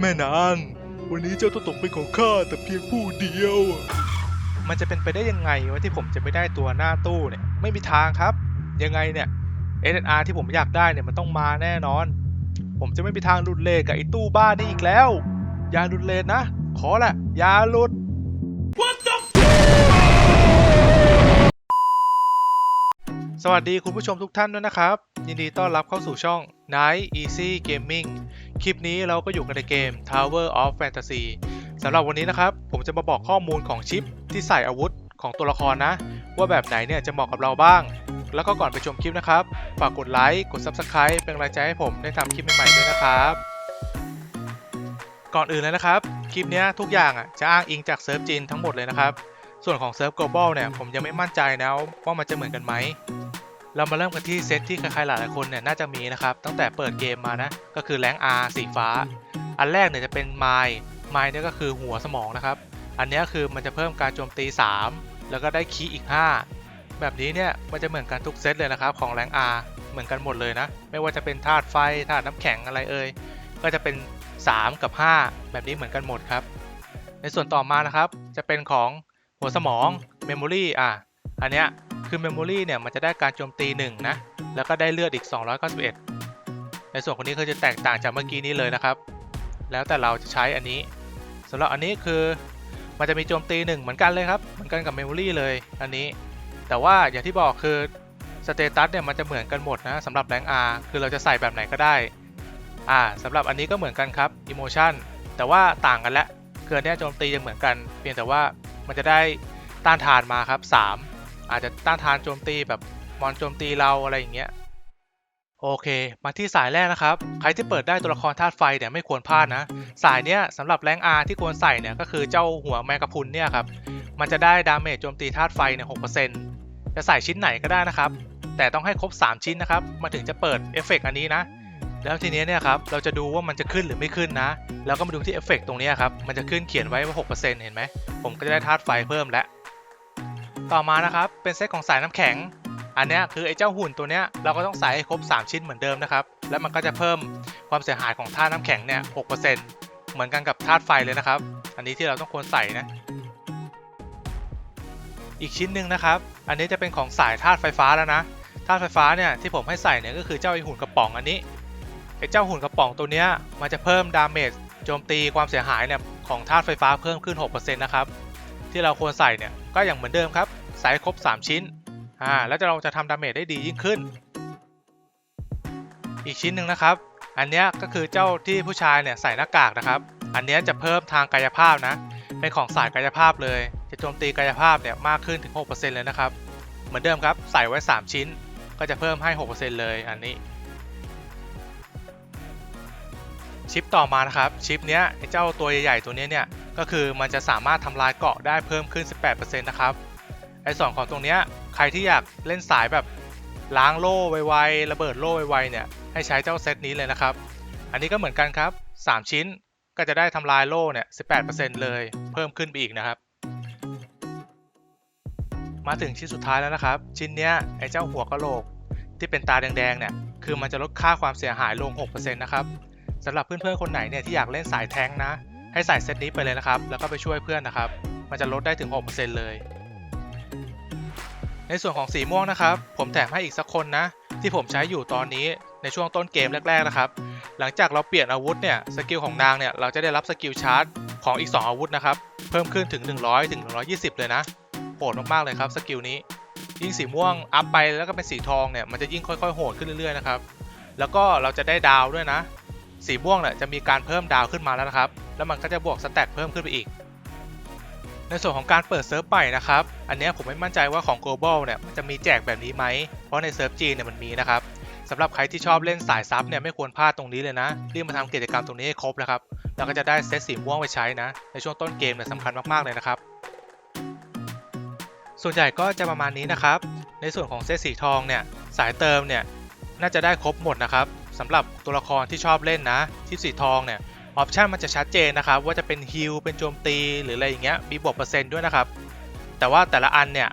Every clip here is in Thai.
แม่นาง วันนี้เจ้าต้องตกเป็นของข้าแต่เพียงผู้เดียว มันจะเป็นไปได้ยังไงว่าที่ผมจะไม่ได้ตัวหน้าตู้เนี่ย ไม่มีทางครับ ยังไงเนี่ย SNR ที่ผมอยากได้เนี่ยมันต้องมาแน่นอน ผมจะไม่มีทางหลุดเลทกับไอ้ตู้บ้านนี่อีกแล้ว อย่าหลุดเลทนะ ขอละอย่าหลุด สวัสดีคุณผู้ชมทุกท่านด้วยนะครับ ยินดีต้อนรับเข้าสู่ช่อง Night Easy Gaming คลิปนี้เราก็อยู่กันในเกม Tower of Fantasy สำหรับวันนี้นะครับ ผมจะมาบอกข้อมูลของชิปที่ใส่อาวุธของตัวละครนะ ว่าแบบไหนเนี่ยจะเหมาะกับเราบ้าง แล้วก็ก่อนไปชมคลิปนะครับ ฝากกดไลค์ กด Subscribe เป็นกำลังใจให้ผมได้ทำคลิปใหม่ๆด้วยนะครับ ก่อนอื่นเลยนะครับ คลิปนี้ทุกอย่างอะจะอ้างอิงจากเซิร์ฟจีนทั้งหมดเลยนะครับ ส่วนของเซิร์ฟ global เนี่ยผมยังไม่มั่นใจนะว่ามันจะเหมือนกันไหม เรามาเริ่มกันที่เซตที่ใครๆหลายๆคนเนี่ยน่าจะมีนะครับ ตั้งแต่เปิดเกมมานะ ก็คือแรง R สีฟ้า อันแรกเนี่ยจะเป็นไมล์ไมล์เนี่ยก็คือหัวสมองนะครับ อันนี้คือมันจะเพิ่มการโจมตี 3 แล้วก็ได้คีย์อีก 5 แบบนี้เนี่ยมันจะเหมือนกันทุกเซตเลยนะครับของแรง R เหมือนกันหมดเลยนะ ไม่ว่าจะเป็นธาตุไฟธาตุน้ำแข็งอะไรเอ่ยก็จะเป็น 3 กับ 5 แบบนี้เหมือนกันหมดครับ ในส่วนต่อมานะครับจะเป็นของหัวสมอง Memory อะอันเนี้ย คือ Memory เนี่ยมันจะได้การโจมตี 1 นะ แล้วก็ได้เลือดอีก 291 ในส่วนคนนี้คือจะแตกต่างจากเมื่อกี้นี้เลยนะครับ แล้วแต่เราจะใช้อันนี้สำหรับอันนี้คือมันจะมีโจมตี 1 เหมือนกันเลยครับ เหมือนกันกับ Memory เลยอันนี้ แต่ว่าอย่างที่บอกคือสเตตัสเนี่ยมันจะเหมือนกันหมดนะสำหรับแรง R คือเราจะใส่แบบไหนก็ได้อ่าสำหรับอันนี้ก็เหมือนกันครับ Emotion แต่ว่าต่างกันละคืออันเนี้ยโจมตียังเหมือนกัน เพียงแต่ว่ามันจะได้ต้านทานมาครับ 3 อาจจะต้านทานโจมตีแบบมอนโจมตีเราอะไรอย่างเงี้ยโอเค มาที่สายแรกนะครับ ใครที่เปิดได้ตัวละครธาตุไฟเนี่ยไม่ควรพลาดนะ สายเนี้ยสำหรับแรง R ที่ควรใส่เนี่ยก็คือเจ้าหัวแมงกะพุนเนี่ยครับ มันจะได้ดาเมจโจมตีธาตุไฟเนี่ย6%จะใส่ชิ้นไหนก็ได้นะครับ แต่ต้องให้ครบ 3 ชิ้นนะครับมันถึงจะเปิดเอฟเฟกต์อันนี้นะ แล้วทีนี้เนี่ยครับ เราจะดูว่ามันจะขึ้นหรือไม่ขึ้นนะ แล้วก็มาดูที่เอฟเฟกต์ตรงนี้ครับ มันจะขึ้นเขียนไว้ว่า 6%เห็นไหม ผมก็จะได้ธาตุไฟเพิ่มแล้ว ต่อมานะครับเป็นเซตของสายน้ำแข็ง อันนี้คือไอ้เจ้าหุ่นตัวเนี้ยเราก็ต้องใส่ให้ครบ 3 ชิ้นเหมือนเดิมนะครับ แล้วมันก็จะเพิ่มความเสียหายของธาตุน้ำแข็งเนี่ย6%เหมือนกันกับธาตุไฟเลยนะครับ อันนี้ที่เราต้องควรใส่นะอีกชิ้นหนึ่งนะครับ อันนี้จะเป็นของสายธาตุไฟฟ้าแล้วนะ ธาตุไฟฟ้าเนี่ยที่ผมให้ใส่เนี่ยก็คือเจ้าไอหุ่นกระป๋องอันนี้ ไอ้เจ้าหุ่นกระป๋องตัวเนี้ยมันจะเพิ่มดาเมจโจมตีความเสียหายเนี่ยของธาตุไฟฟ้าเพิ่มขึ้น 6%นะครับ ที่เราควรใส่เนี่ยก็อย่างเหมือนเดิมครับ ใส่ครบ 3 ชิ้นอ่าแล้วเราจะทำดาเมจได้ดียิ่งขึ้น อีกชิ้นหนึ่งนะครับ อันนี้ก็คือเจ้าที่ผู้ชายเนี่ยใส่หน้ากากนะครับ อันนี้จะเพิ่มทางกายภาพนะ เป็นของสายกายภาพเลย จะโจมตีกายภาพเนี่ยมากขึ้นถึง 6%เลยนะครับ เหมือนเดิมครับใส่ไว้ 3 ชิ้น ก็จะเพิ่มให้ 6%เลยอันนี้ชิปต่อมานะครับชิปเนี้ยไอ้เจ้าตัวใหญ่ๆตัวเนี้ยเนี่ยก็คือมันจะสามารถทำลายเกาะได้เพิ่มขึ้น 18%นะครับ ไอ้ส่วนของตรงเนี้ยใครที่อยากเล่นสายแบบล้างโล่ไวๆระเบิดโล่ไวๆเนี่ยให้ใช้เจ้าเซตนี้เลยนะครับ อันนี้ก็เหมือนกันครับ 3 ชิ้นก็จะได้ทำลายโล่เนี่ย18%เลยเพิ่มขึ้นไปอีกนะครับ มาถึงชิ้นสุดท้ายแล้วนะครับ ชิ้นเนี้ยไอ้เจ้าหัวกะโหลกที่เป็นตาแดงๆเนี่ยคือมันจะลดค่าความเสียหายลง 6%นะครับสำหรับเพื่อนๆคนไหนเนี่ยที่อยากเล่นสายแท้งนะ ให้ใส่เซตนี้ไปเลยนะครับ แล้วก็ไปช่วยเพื่อนนะครับ มันจะลดได้ถึง 6%เลย ในส่วนของสีม่วงนะครับ ผมแถมให้อีกสักคนนะ ที่ผมใช้อยู่ตอนนี้ในช่วงต้นเกมแรกๆนะครับ หลังจากเราเปลี่ยนอาวุธเนี่ยสกิลของนางเนี่ยเราจะได้รับสกิลชาร์จของอีก 2 อาวุธนะครับ เพิ่มขึ้นถึง 100ถึง120 เลยนะโหดมากๆเลยครับสกิลนี้ ยิ่งสีม่วงอัพไปแล้วก็เป็นสีทองเนี่ยมันจะยิ่งค่อยๆโหดขึ้นเรื่อยๆนะครับแล้วก็เราจะได้ดาวด้วยนะ สีม่วงเนี่ยจะมีการเพิ่มดาวขึ้นมาแล้วนะครับ แล้วมันก็จะบวกสแต็กเพิ่มขึ้นไปอีก ในส่วนของการเปิดเซิร์ฟใหม่นะครับ อันนี้ผมไม่มั่นใจว่าของ global เนี่ยมันจะมีแจกแบบนี้ไหม เพราะในเซิร์ฟจีนเนี่ยมันมีนะครับสำหรับใครที่ชอบเล่นสายซับเนี่ยไม่ควรพลาดตรงนี้เลยนะ รีบมาทำกิจกรรมตรงนี้ให้ครบนะครับ แล้วก็จะได้เซตสีม่วงไปใช้นะ ในช่วงต้นเกมเนี่ยสำคัญมากๆเลยนะครับ ส่วนใหญ่ก็จะประมาณนี้นะครับ ในส่วนของเซตสีทองเนี่ยสายเติมเนี่ยน่าจะได้ครบหมดนะครับสำหรับตัวละครที่ชอบเล่นนะที่สีทองเนี่ย ออปชันมันจะชัดเจนนะครับ ว่าจะเป็นฮิลเป็นโจมตีหรืออะไรอย่างเงี้ยมีบวกเปอร์เซ็นต์ด้วยนะครับ แต่ว่าแต่ละอันเนี่ย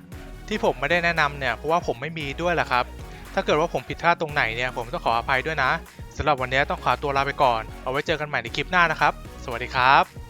ที่ผมไม่ได้แนะนำเนี่ยเพราะว่าผมไม่มีด้วยแหละครับ ถ้าเกิดว่าผมผิดพลาดตรงไหนเนี่ยผมต้องขออภัยด้วยนะสำหรับวันนี้ต้องขอตัวลาไปก่อน เอาไว้เจอกันใหม่ในคลิปหน้านะครับ สวัสดีครับ